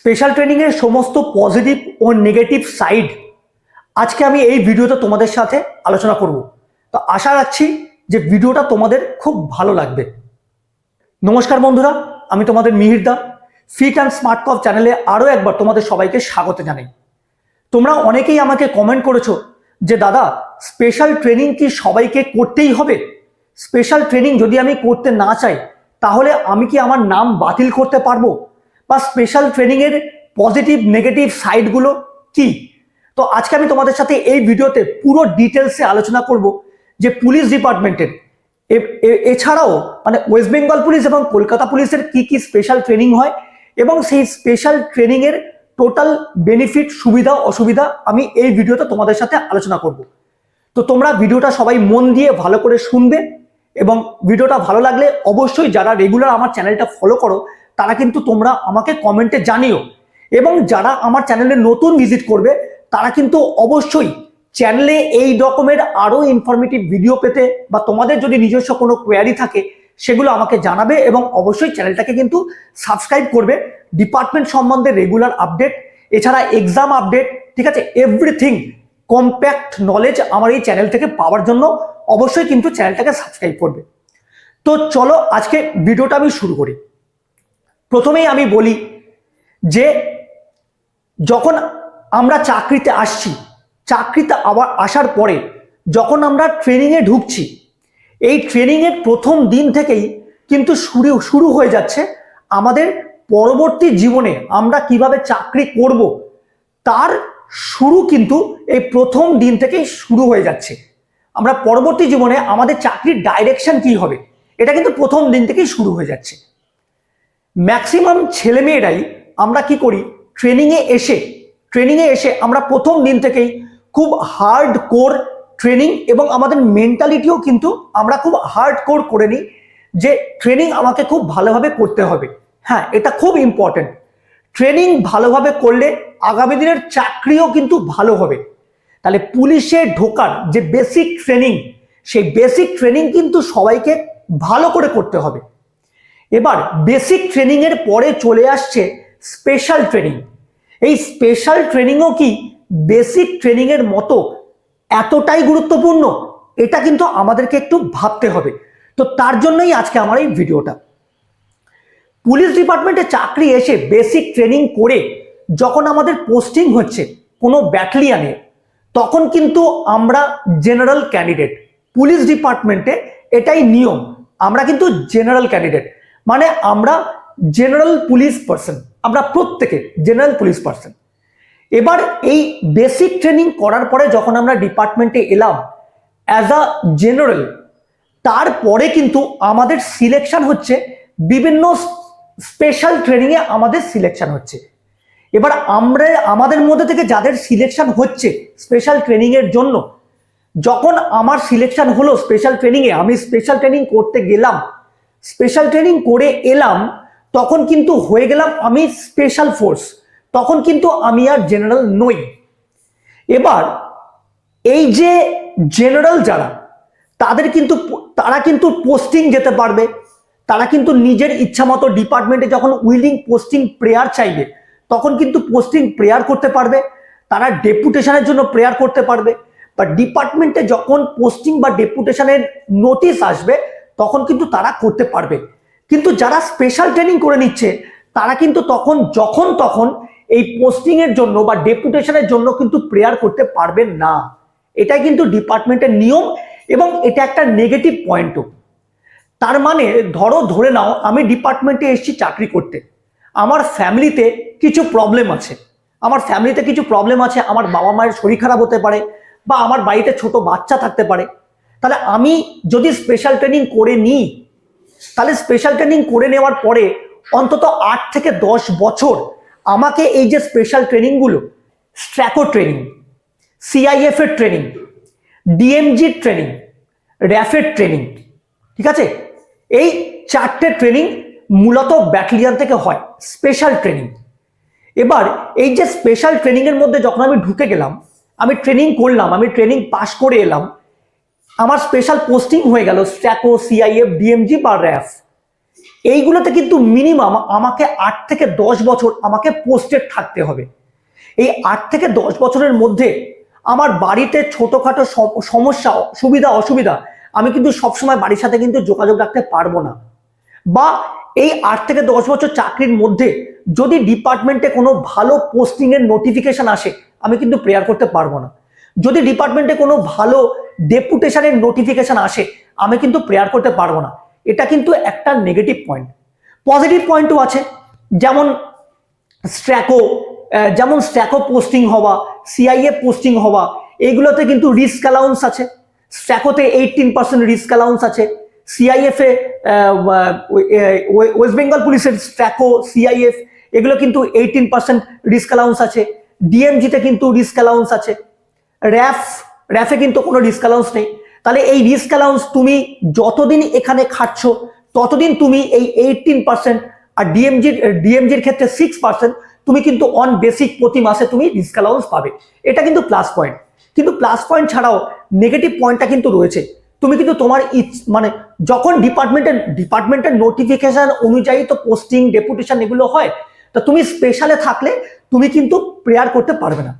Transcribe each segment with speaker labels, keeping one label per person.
Speaker 1: Special ট্রেনিংয়ের সমস্ত positive ও negative side আজকে আমি এই ভিডিওতে তোমাদের সাথে আলোচনা করব। তো আশা রাখছি যে ভিডিওটা তোমাদের খুব ভালো লাগবে। নমস্কার বন্ধুরা, আমি তোমাদের মিহিরদা ফিট অ্যান্ড স্মার্ট কপ চ্যানেলে আরও একবার তোমাদের সবাইকে স্বাগত জানাই। তোমরা অনেকেই আমাকে কমেন্ট করেছ যে, দাদা স্পেশাল ট্রেনিং কি সবাইকে করতেই হবে? স্পেশাল ট্রেনিং যদি আমি করতে না চাই, তাহলে আমি কি আমার নাম বাতিল করতে পারব? বা স্পেশাল ট্রেনিংয়ের পজিটিভ নেগেটিভ সাইডগুলো কি? তো আজকে আমি তোমাদের সাথে এই ভিডিওতে পুরো ডিটেলসে আলোচনা করব যে পুলিশ ডিপার্টমেন্টের এছাড়াও মানে ওয়েস্ট বেঙ্গল পুলিশ এবং কলকাতা পুলিশের কি কি স্পেশাল ট্রেনিং হয় এবং সেই স্পেশাল ট্রেনিংয়ের টোটাল বেনিফিট সুবিধা, অসুবিধা আমি এই ভিডিওতে তোমাদের সাথে আলোচনা করব। তো তোমরা ভিডিওটা সবাই মন দিয়ে ভালো করে শুনবে এবং ভিডিওটা ভালো লাগলে অবশ্যই যারা রেগুলার আমার চ্যানেলটা ফলো করো তারা কিন্তু তোমরা আমাকে কমেন্টে জানিও। এবং যারা আমার চ্যানেলে নতুন ভিজিট করবে, তারা কিন্তু অবশ্যই চ্যানেলে এই রকমের আরও ইনফরমেটিভ ভিডিও পেতে বা তোমাদের যদি নিজস্ব কোনো কোয়ারি থাকে, সেগুলো আমাকে জানাবে এবং অবশ্যই চ্যানেলটাকে কিন্তু সাবস্ক্রাইব করবে। ডিপার্টমেন্ট সম্বন্ধে রেগুলার আপডেট এছাড়া এক্সাম আপডেট ঠিক আছে? এভরিথিং কম্প্যাক্ট নলেজ আমার এই চ্যানেল থেকে পাওয়ার জন্য অবশ্যই কিন্তু চ্যানেলটাকে সাবস্ক্রাইব করবে। তো চলো আজকে ভিডিওটা আমি শুরু করি। প্রথমেই আমি বলি যে যখন আমরা চাকরিতে আসছি, চাকরিতে আবার আসার পরে যখন আমরা ট্রেনিংয়ে ঢুকছি, এই ট্রেনিংয়ের প্রথম দিন থেকেই কিন্তু শুরু শুরু হয়ে যাচ্ছে আমাদের পরবর্তী জীবনে আমরা কীভাবে চাকরি করব, তার শুরু কিন্তু এই প্রথম দিন থেকেই শুরু হয়ে যাচ্ছে। আমরা পরবর্তী জীবনে আমাদের চাকরির ডাইরেকশন কি হবে, এটা কিন্তু প্রথম দিন থেকেই শুরু হয়ে যাচ্ছে। ম্যাক্সিমাম ছেলেমেয়েরাই আমরা কি করি? ট্রেনিংয়ে এসে ট্রেনিংয়ে এসে আমরা প্রথম দিন থেকেই খুব হার্ড কোর ট্রেনিং এবং আমাদের মেন্টালিটিও কিন্তু আমরা খুব হার্ড কোর করে নিই যে ট্রেনিং আমাকে খুব ভালোভাবে করতে হবে। হ্যাঁ এটা খুব ইম্পর্টেন্ট ট্রেনিং ভালোভাবে করলে আগামী দিনের চাকরিও কিন্তু ভালো হবে। তাহলে পুলিশে ঢোকার যে বেসিক ট্রেনিং সেই বেসিক ট্রেনিং কিন্তু সবাইকে ভালো করে করতে হবে। এবার বেসিক ট্রেনিং এর পরে চলে আসছে স্পেশাল ট্রেনিং এই স্পেশাল ট্রেনিংও কি বেসিক ট্রেনিং এর মতো এতটাই গুরুত্বপূর্ণ? এটা কিন্তু আমাদেরকে একটু ভাবতে হবে। তো তার জন্যই আজকে আমার এই ভিডিওটা। পুলিশ ডিপার্টমেন্টে চাকরি এসে বেসিক ট্রেনিং করে যখন আমাদের পোস্টিং হচ্ছে কোনো ব্যাটালিয়ানে তখন কিন্তু আমরা জেনারেল ক্যান্ডিডেট পুলিশ ডিপার্টমেন্টে এটাই নিয়ম। আমরা কিন্তু জেনারেল ক্যান্ডিডেট মানে আমরা জেনারেল পুলিশ পার্সন আমরা প্রত্যেকে জেনারেল পুলিশ পার্সন এবার এই বেসিক ট্রেনিং করার পরে যখন আমরা ডিপার্টমেন্টে এলাম অ্যাজ আ জেনারেল তারপরে কিন্তু আমাদের সিলেকশন হচ্ছে বিভিন্ন স্পেশাল ট্রেনিংয়ে আমাদের সিলেকশন হচ্ছে। এবার আমরা, আমাদের মধ্যে থেকে যাদের সিলেকশন হচ্ছে স্পেশাল ট্রেনিংয়ের জন্য, যখন আমার সিলেকশন হলো স্পেশাল ট্রেনিংয়ে আমি স্পেশাল ট্রেনিং করতে গেলাম স্পেশাল ট্রেনিং করে এলাম, তখন কিন্তু হয়ে গেলাম আমি স্পেশাল ফোর্স তখন কিন্তু আমি আর জেনারেল নই। এবার, এই যে জেনারেল যারা, তাদের কিন্তু তারা কিন্তু পোস্টিং যেতে পারবে, তারা কিন্তু নিজের ইচ্ছা মতো ডিপার্টমেন্টে যখন উইলিং পোস্টিং প্রেয়ার চাইবে, তখন কিন্তু পোস্টিং প্রেয়ার করতে পারবে, তারা ডেপুটেশনের জন্য প্রেয়ার করতে পারবে, বা ডিপার্টমেন্টে যখন পোস্টিং বা ডেপুটেশনের নোটিশ আসবে তখন কিন্তু তারা করতে পারবে। কিন্তু যারা স্পেশাল ট্রেনিং করে নিচ্ছে, তারা কিন্তু তখন, যখন তখন এই পোস্টিং এর জন্য বা ডেপুটেশনের জন্য কিন্তু প্রেয়ার করতে পারবেন না। এটাই কিন্তু ডিপার্টমেন্টের নিয়ম এবং এটা একটা নেগেটিভ পয়েন্টও তার মানে ধরো, ধরে নাও, আমি ডিপার্টমেন্টে এসেছি চাকরি করতে। আমার ফ্যামিলিতে কিছু প্রবলেম আছে। আমার ফ্যামিলিতে কিছু প্রবলেম আছে, আমার বাবা মায়ের শরীর খারাপ হতে পারে বা আমার বাড়িতে ছোট বাচ্চা থাকতে পারে। তাহলে আমি যদি স্পেশাল ট্রেনিং করে নিই, তাহলে স্পেশাল ট্রেনিং করে নেওয়ার পরে অন্তত আট থেকে দশ বছর আমাকে এই যে স্পেশাল ট্রেনিংগুলো স্ট্র্যাকো ট্রেনিং সিআইএফ এর ট্রেনিং ডিএমজি ট্রেনিং র্যাফের ট্রেনিং ঠিক আছে? এই চারটে ট্রেনিং মূলত ব্যাটালিয়ান থেকে হয় স্পেশাল ট্রেনিং এবার এই যে স্পেশাল ট্রেনিংয়ের মধ্যে যখন আমি ঢুকে গেলাম, আমি ট্রেনিং করলাম, আমি ট্রেনিং পাশ করে এলাম আমার স্পেশাল পোস্টিং হয়ে গেল স্ট্যাকো C I F D M G বা র্যাফ এইগুলোতে কিন্তু মিনিমাম আমাকে আট থেকে দশ বছর আমাকে পোস্টেড থাকতে হবে। এই আট থেকে দশ বছরের মধ্যে আমার বাড়িতে ছোটোখাটো সম- সমস্যা, সুবিধা, অসুবিধা, আমি কিন্তু সবসময় বাড়ির সাথে কিন্তু যোগাযোগ রাখতে পারব না। বা এই আট থেকে দশ বছর চাকরির মধ্যে যদি ডিপার্টমেন্টে কোনো ভালো পোস্টিংয়ের নোটিফিকেশন আসে, আমি কিন্তু প্রেয়ার করতে পারব না। যদি ডিপার্টমেন্টে কোনো ভালো ডেপুটেশনের নোটিফিকেশন আসে, আমি কিন্তু প্রেয়ার করতে পারব না। এটা কিন্তু একটা নেগেটিভ পয়েন্ট পজিটিভ পয়েন্টও আছে, যেমন স্ট্র্যাকো যেমন স্ট্র্যাকো পোস্টিং হওয়া সিআইএ পোস্টিং হওয়া এইগুলোতে কিন্তু রিস্ক অ্যালাউন্স আছে। স্ট্র্যাকোতে এইটিন পার্সেন্ট রিস্ক অ্যালাউন্স আছে। সিআইএফ ওয়েস্ট বেঙ্গল পুলিশের স্ট্র্যাকো সিআইএফ এগুলো কিন্তু এইটিন পার্সেন্ট রিস্ক অ্যালাউন্স আছে। ডিএমজিতে কিন্তু রিস্ক অ্যালাউন্স আছে। র্যাফ, র্যাফে কিন্তু কোনো রিস্ক অ্যালাউন্স নেই। তাহলে এই রিস্ক অ্যালাউন্স তুমি যতদিন এখানে খাচ্ছ ততদিন তুমি এই এইটিন পার্সেন্ট আর ডিএমজির ডিএমজির ক্ষেত্রে সিক্স পার্সেন্ট তুমি কিন্তু অন বেসিক প্রতি মাসে তুমি রিস্ক অ্যালাউন্স পাবে। এটা কিন্তু প্লাস পয়েন্ট কিন্তু প্লাস পয়েন্ট ছাড়াও নেগেটিভ পয়েন্টটা কিন্তু রয়েছে। তুমি কিন্তু তোমার মানে যখন ডিপার্টমেন্টের ডিপার্টমেন্টের নোটিফিকেশন অনুযায়ী তো পোস্টিং ডেপুটেশন এগুলো হয়, তা তুমি স্পেশালে থাকলে তুমি কিন্তু প্রেয়ার করতে পারবে না।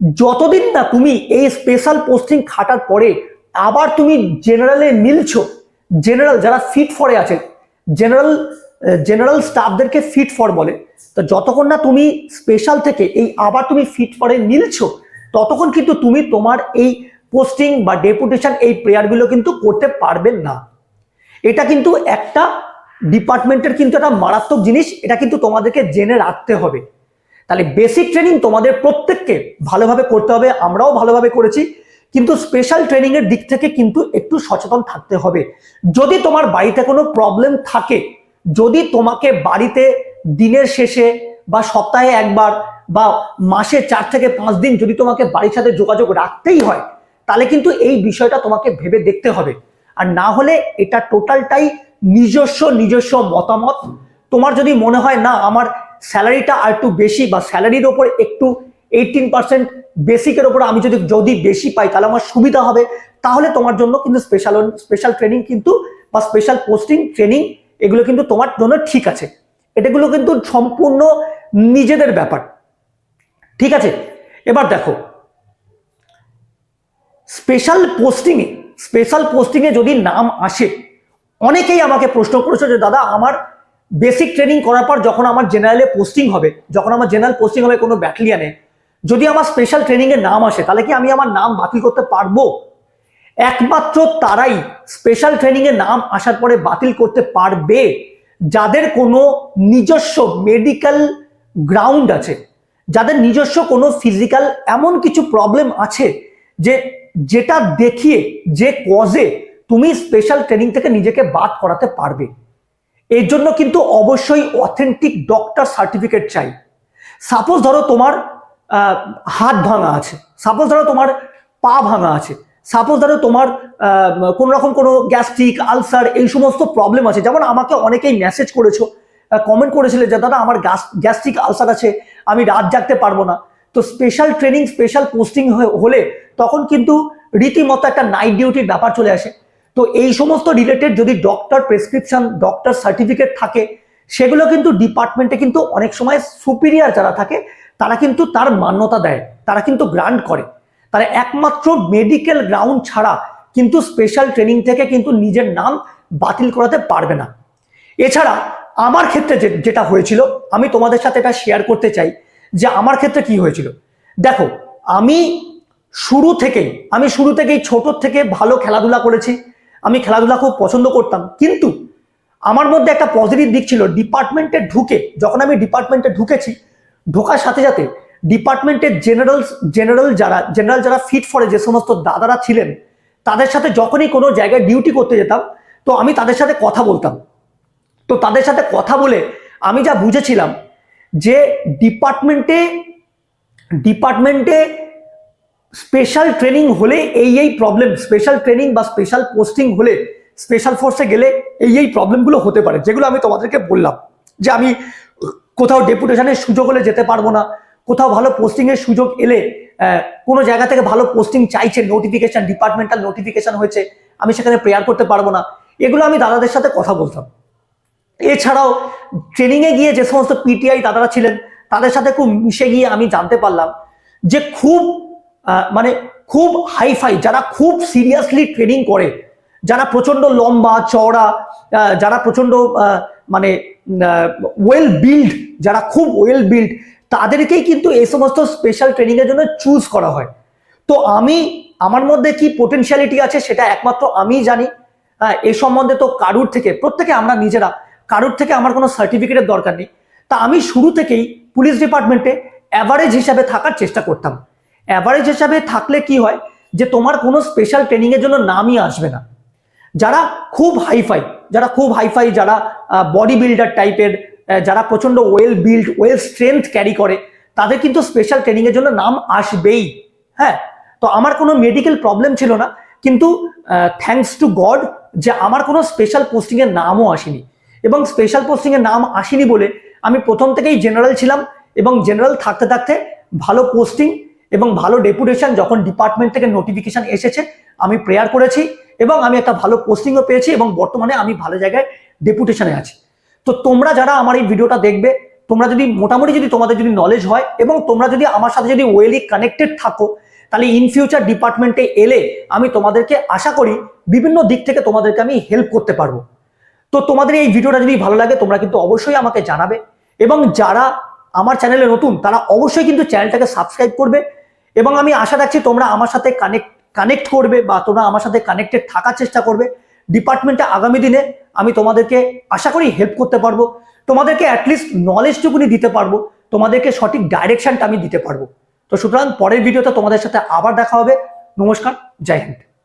Speaker 1: যতদিন না তুমি এই স্পেশাল পোস্টিং খাটার পরে আবার তুমি জেনারেলে মিলছো জেনারেল যারা ফিট ফরে আছে জেনারেল জেনারেল স্টাফদেরকে ফিট ফর বলে, তো যতক্ষণ না তুমি স্পেশাল থেকে এই আবার তুমি ফিট ফরে মিলছো, ততক্ষণ কিন্তু তুমি তোমার এই পোস্টিং বা ডেপুটেশন এই প্রেয়ারগুলো কিন্তু করতে পারবে না। এটা কিন্তু একটা ডিপার্টমেন্টের কিন্তু একটা মারাত্মক জিনিস, এটা কিন্তু তোমাদেরকে জেনে রাখতে হবে। তাহলে বেসিক ট্রেনিং তোমাদের প্রত্যেককে ভালোভাবে করতে হবে, আমরাও ভালোভাবে করেছি। কিন্তু স্পেশাল ট্রেনিং এর দিক থেকে কিন্তু একটু সচেতন থাকতে হবে। যদি তোমার বাড়িতে কোনো প্রবলেম থাকে, যদি তোমাকে বাড়িতে দিনের শেষে বা সপ্তাহে একবার বা মাসে চার থেকে পাঁচ দিন যদি তোমাকে বাড়ির সাথে যোগাযোগ রাখতেই হয়, তাহলে কিন্তু এই বিষয়টা তোমাকে ভেবে দেখতে হবে। আর না হলে এটা টোটালটাই নিজস্ব নিজস্ব মতামত। তোমার যদি মনে হয়, না, আমার স্যালারিটা আর একটু বেশি বা স্যালারির ওপর একটু এইটিন পার্সেন্ট বেসিকের ওপর আমি যদি যদি বেশি পাই, তাহলে আমার সুবিধা হবে। তাহলে তোমার জন্য কিন্তু স্পেশাল স্পেশাল ট্রেনিং কিন্তু বা স্পেশাল পোস্টিং ট্রেনিং এগুলো কিন্তু তোমার জন্য ঠিক আছে। এটাগুলো কিন্তু সম্পূর্ণ নিজেদের ব্যাপার। ঠিক আছে? এবার দেখো। স্পেশাল পোস্টিংয়ে স্পেশাল পোস্টিংয়ে যদি নাম আসে, অনেকেই আমাকে প্রশ্ন করেছে যে, দাদা, আমার বেসিক ট্রেনিং করার পর যখন আমার জেনারেলে পোস্টিং হবে, যখন আমার জেনারেল পোস্টিং হবে, কোনো ব্যাটালিয়ানে যদি আমার স্পেশাল ট্রেনিংয়ের নাম আসে, তাহলে কি আমি আমার নাম বাতিল করতে পারব? একমাত্র তারাই স্পেশাল ট্রেনিংয়ে নাম আসার পরে বাতিল করতে পারবে, যাদের কোনো নিজস্ব মেডিকেল গ্রাউন্ড আছে, যাদের নিজস্ব কোনো ফিজিক্যাল এমন কিছু প্রবলেম আছে, যে যেটা দেখিয়ে, যে কজে তুমি স্পেশাল ট্রেনিং থেকে নিজেকে বাদ করাতে পারবে। এর জন্য কিন্তু অবশ্যই অথেন্টিক ডক্টর সার্টিফিকেট চাই। সাপোজ ধরো তোমার হাত ভাঙা আছে। সাপোজ ধরো তোমার পা ভাঙা আছে। সাপোজ ধরো তোমার কোনো রকম কোনো গ্যাস্ট্রিক আলসার এই সমস্ত প্রবলেম আছে। যেমন আমাকে অনেকেই মেসেজ করেছ কমেন্ট করেছিলে যে, দাদা, আমার গ্যাস্ট্রিক আলসার আছে, আমি রাত জাগতে পারব না। তো স্পেশাল ট্রেনিং স্পেশাল পোস্টিং হলে তখন কিন্তু রীতিমতো একটা নাইট ডিউটির ব্যাপার চলে আসে। তো এই সমস্ত রিলেটেড যদি ডক্টর প্রেসক্রিপশন ডক্টর সার্টিফিকেট থাকে, সেগুলো কিন্তু ডিপার্টমেন্টে কিন্তু অনেক সময় সুপিরিয়ার যারা থাকে, তারা কিন্তু তার মান্যতা দেয়, তারা কিন্তু গ্রান্ট করে। তারা একমাত্র মেডিকেল গ্রাউন্ড ছাড়া কিন্তু স্পেশাল ট্রেনিং থেকে কিন্তু নিজের নাম বাতিল করাতে পারবে না। এছাড়া আমার ক্ষেত্রে যেটা হয়েছিল, আমি তোমাদের সাথে এটা শেয়ার করতে চাই যে আমার ক্ষেত্রে কি হয়েছিল। দেখো, আমি শুরু থেকেই, আমি শুরু থেকেই ছোট থেকে ভালো খেলাধুলা করেছি আমি খেলাধুলা খুব পছন্দ করতাম। কিন্তু আমার মধ্যে একটা পজিটিভ দিক ছিল ডিপার্টমেন্টে ঢুকে, যখন আমি ডিপার্টমেন্টে ঢুকেছি, ঢোকার সাথে সাথে ডিপার্টমেন্টের জেনারেল জেনারেল যারা জেনারেল যারা ফিট ফরে যে সমস্ত দাদারা ছিলেন, তাদের সাথে যখনই কোনো জায়গায় ডিউটি করতে যেতাম, তো আমি তাদের সাথে কথা বলতাম। তো তাদের সাথে কথা বলে আমি যা বুঝেছিলাম যে ডিপার্টমেন্টে ডিপার্টমেন্টে স্পেশাল ট্রেনিং হলে এই এই প্রবলেম স্পেশাল ট্রেনিং বা স্পেশাল পোস্টিং হলে স্পেশাল ফোর্সে গেলে এই এই প্রবলেমগুলো হতে পারে, যেগুলো আমি তোমাদেরকে বললাম। যে আমি কোথাও ডেপুটেশনের সুযোগ হলে যেতে পারব না, কোথাও ভালো পোস্টিংয়ের সুযোগ এলে কোনো জায়গা থেকে ভালো পোস্টিং চাইছে নোটিফিকেশন ডিপার্টমেন্টাল নোটিফিকেশান হয়েছে, আমি সেখানে প্রেয়ার করতে পারব না, এগুলো আমি দাদাদের সাথে কথা বলতাম। এছাড়াও ট্রেনিংয়ে গিয়ে যে সমস্ত পিটিআই দাদারা ছিলেন, তাদের সাথে খুব মিশে গিয়ে আমি জানতে পারলাম যে খুব মানে খুব হাইফাই যারা খুব সিরিয়াসলি ট্রেনিং করে, যারা প্রচণ্ড লম্বা, চওড়া যারা প্রচণ্ড মানে ওয়েল বিল্ড যারা খুব ওয়েল বিল্ড তাদেরকেই কিন্তু এই সমস্ত স্পেশাল ট্রেনিং এর জন্য চুজ করা হয়। তো আমি, আমার মধ্যে কি পোটেনশিয়ালিটি আছে সেটা একমাত্র আমিই জানি। এ সম্বন্ধে তো কারুর থেকে, প্রত্যেকে আমরা নিজেরা, কারুর থেকে আমার কোনো সার্টিফিকেটের দরকার নেই। তা আমি শুরু থেকেই পুলিশ ডিপার্টমেন্টে অ্যাভারেজ হিসাবে থাকার চেষ্টা করতাম। অ্যাভারেজ হিসাবে থাকলে কি হয়? যে তোমার কোনো স্পেশাল ট্রেনিংয়ের জন্য নামই আসবে না। যারা খুব হাইফাই যারা খুব হাইফাই যারা বডি বিল্ডার টাইপের যারা প্রচণ্ড well build well strength carry করে, তাদের কিন্তু স্পেশাল ট্রেনিংয়ের জন্য নাম আসবেই। হ্যাঁ? তো আমার কোনো মেডিকেল প্রবলেম ছিল না, কিন্তু থ্যাঙ্কস টু গড যে আমার কোনো স্পেশাল পোস্টিংয়ের নামও আসেনি। এবং স্পেশাল পোস্টিংয়ের নাম আসেনি বলে আমি প্রথম থেকেই জেনারেল ছিলাম এবং জেনারেল থাকতে থাকতে ভালো পোস্টিং এবং ভালো ডেপুটেশন যখন ডিপার্টমেন্ট থেকে নোটিফিকেশন এসেছে, আমি প্রেয়ার করেছি এবং আমি একটা ভালো পোস্টিংও পেয়েছি এবং বর্তমানে আমি ভালো জায়গায় ডেপুটেশনে আছি। তো তোমরা যারা আমার এই ভিডিওটা দেখবে, তোমরা যদি মোটামুটি যদি তোমাদের যদি নলেজ হয় এবং তোমরা যদি আমার সাথে যদি ওয়েলি কানেক্টেড থাকো, তাহলে ইন ফিউচার ডিপার্টমেন্টে এলে আমি তোমাদেরকে আশা করি বিভিন্ন দিক থেকে তোমাদেরকে আমি হেল্প করতে পারব। তো তোমাদের এই ভিডিওটা যদি ভালো লাগে, তোমরা কিন্তু অবশ্যই আমাকে জানাবে এবং যারা আমার চ্যানেলে নতুন, তারা অবশ্যই কিন্তু চ্যানেলটাকে সাবস্ক্রাইব করবে এবং আমি আশা রাখছি তোমরা আমার সাথে কানেক্ট কানেক্ট করবে বা তোমরা আমার সাথে কানেক্টেড থাকার চেষ্টা করবে। ডিপার্টমেন্টে আগামী দিনে আমি তোমাদেরকে আশা করি হেল্প করতে পারব। তোমাদেরকে অ্যাটলিস্ট নলেজটুকুনি দিতে পারব। তোমাদেরকে সঠিক ডাইরেকশনটা আমি দিতে পারব। তো সুতরাং পরের ভিডিওতে তোমাদের সাথে আবার দেখা হবে। নমস্কার, জয় হিন্দ।